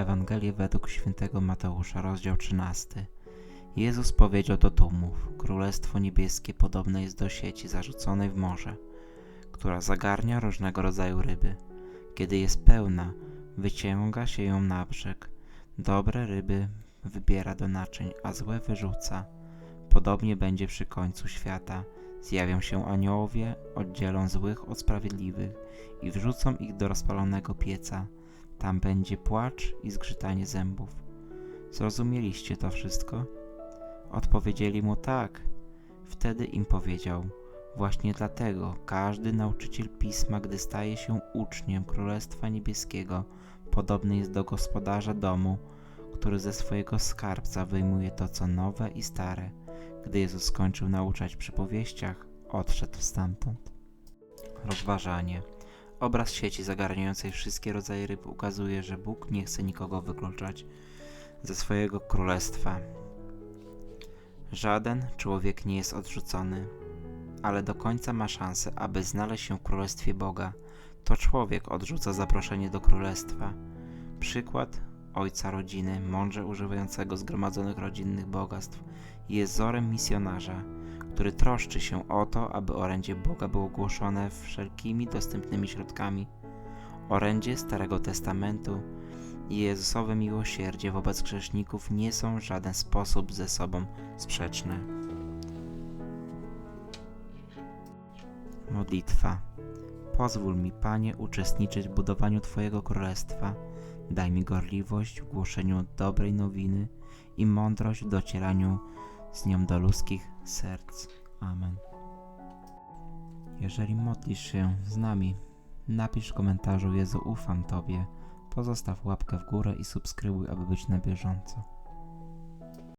Ewangelię według świętego Mateusza, rozdział 13. Jezus powiedział do tłumów: Królestwo niebieskie podobne jest do sieci zarzuconej w morze, która zagarnia różnego rodzaju ryby. Kiedy jest pełna, wyciąga się ją na brzeg. Dobre ryby wybiera do naczyń, a złe wyrzuca. Podobnie będzie przy końcu świata. Zjawią się aniołowie, oddzielą złych od sprawiedliwych i wrzucą ich do rozpalonego pieca. Tam będzie płacz i zgrzytanie zębów. Zrozumieliście to wszystko? Odpowiedzieli mu tak. Wtedy im powiedział: Właśnie dlatego każdy nauczyciel pisma, gdy staje się uczniem Królestwa Niebieskiego, podobny jest do gospodarza domu, który ze swojego skarbca wyjmuje to, co nowe i stare. Gdy Jezus skończył nauczać przy powieściach, odszedł stamtąd. Rozważanie. Obraz sieci zagarniającej wszystkie rodzaje ryb ukazuje, że Bóg nie chce nikogo wykluczać ze swojego królestwa. Żaden człowiek nie jest odrzucony, ale do końca ma szansę, aby znaleźć się w królestwie Boga. To człowiek odrzuca zaproszenie do królestwa. Przykład ojca rodziny, mądrze używającego zgromadzonych rodzinnych bogactw, jest wzorem misjonarza, który troszczy się o to, aby orędzie Boga było głoszone wszelkimi dostępnymi środkami. Orędzie Starego Testamentu i Jezusowe miłosierdzie wobec grzeszników nie są w żaden sposób ze sobą sprzeczne. Modlitwa. Pozwól mi, Panie, uczestniczyć w budowaniu Twojego Królestwa. Daj mi gorliwość w głoszeniu dobrej nowiny i mądrość w docieraniu z nią do ludzkich serc. Amen. Jeżeli modlisz się z nami, napisz w komentarzu Jezu ufam Tobie, pozostaw łapkę w górę i subskrybuj, aby być na bieżąco.